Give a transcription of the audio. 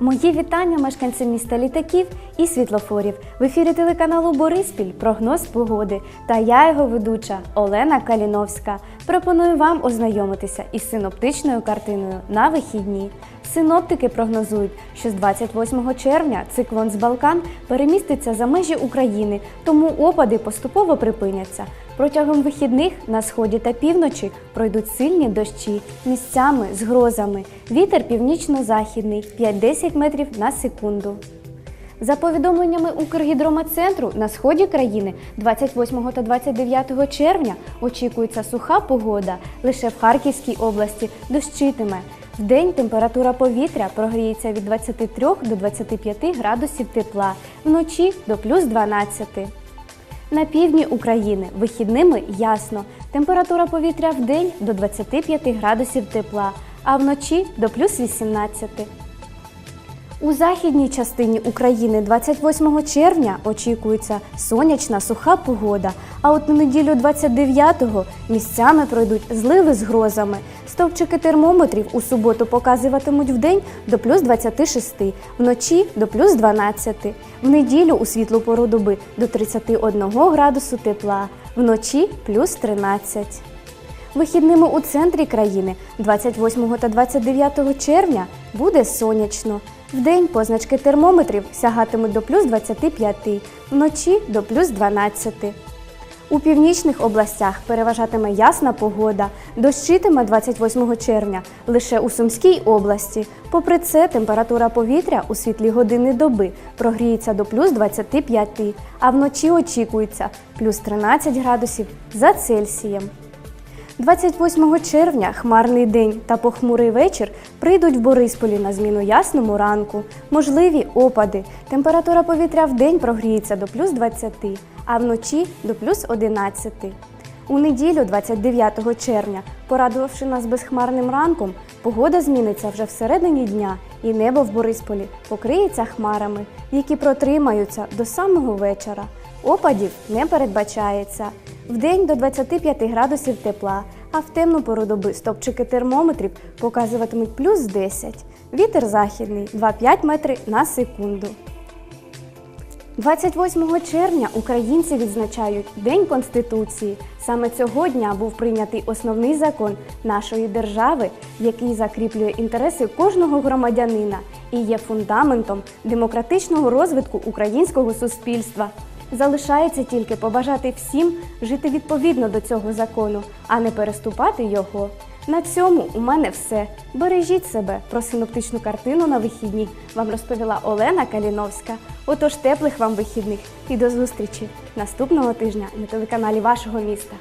Мої вітання мешканцям міста літаків і світлофорів. В ефірі телеканалу Бориспіль прогноз погоди. Та я його ведуча Олена Каліновська. Пропоную вам ознайомитися із синоптичною картиною на вихідні. Синоптики прогнозують, що з 28 червня циклон з Балкан переміститься за межі України, тому опади поступово припиняться. Протягом вихідних на сході та півночі пройдуть сильні дощі місцями з грозами. Вітер північно-західний 5-10 метрів на секунду. За повідомленнями Укргідромецентру, на сході країни 28 та 29 червня очікується суха погода. Лише в Харківській області дощитиме. В день температура повітря прогріється від 23 до 25 градусів тепла, вночі до плюс 12. На півдні України вихідними ясно. Температура повітря вдень до 25 градусів тепла, а вночі до плюс 18. У західній частині України 28 червня очікується сонячна суха погода, а от на неділю 29-го місцями пройдуть зливи з грозами. Стовпчики термометрів у суботу показуватимуть вдень до плюс 26, вночі до плюс 12, в неділю у світлу пору доби до 31 градусу тепла, вночі плюс 13. Вихідними у центрі країни 28 та 29 червня буде сонячно. Вдень позначки термометрів сягатимуть до плюс 25, вночі до плюс 12. У північних областях переважатиме ясна погода, дощитиме 28 червня лише у Сумській області. Попри це, температура повітря у світлі години доби прогріється до плюс 25, а вночі очікується плюс 13 градусів за Цельсієм. 28 червня хмарний день та похмурий вечір прийдуть в Борисполі на зміну ясному ранку. Можливі опади. Температура повітря в день прогріється до плюс 20, а вночі до плюс 11. У неділю, 29 червня, порадувавши нас безхмарним ранком, погода зміниться вже всередині дня, і небо в Борисполі покриється хмарами, які протримаються до самого вечора. Опадів не передбачається. Вдень до 25 градусів тепла, а в темну пору доби стопчики термометрів показуватимуть плюс 10. Вітер західний 2,5 метри на секунду. 28 червня українці відзначають День Конституції. Саме цього дня був прийнятий основний закон нашої держави, який закріплює інтереси кожного громадянина і є фундаментом демократичного розвитку українського суспільства. Залишається тільки побажати всім жити відповідно до цього закону, а не переступати його. На цьому у мене все. Бережіть себе про синоптичну картину на вихідні. Вам розповіла Олена Каліновська. Отож, теплих вам вихідних і до зустрічі наступного тижня на телеканалі вашого міста.